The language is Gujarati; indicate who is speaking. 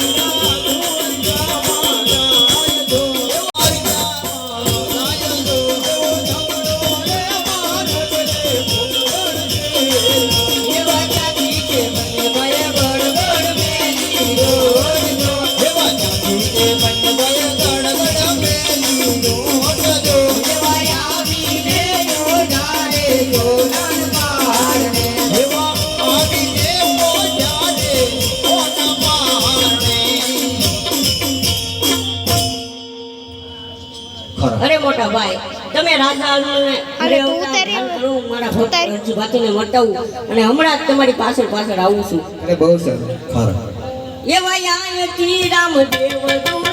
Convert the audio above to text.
Speaker 1: અરે ભક્ત ભાઈ તમે રાજાને મટાવું અને હમણાં જ તમારી પાછળ પાછળ આવું છું.
Speaker 2: અરે બહુ સર
Speaker 3: એ
Speaker 1: ભાઈ યાયથી રામદેવ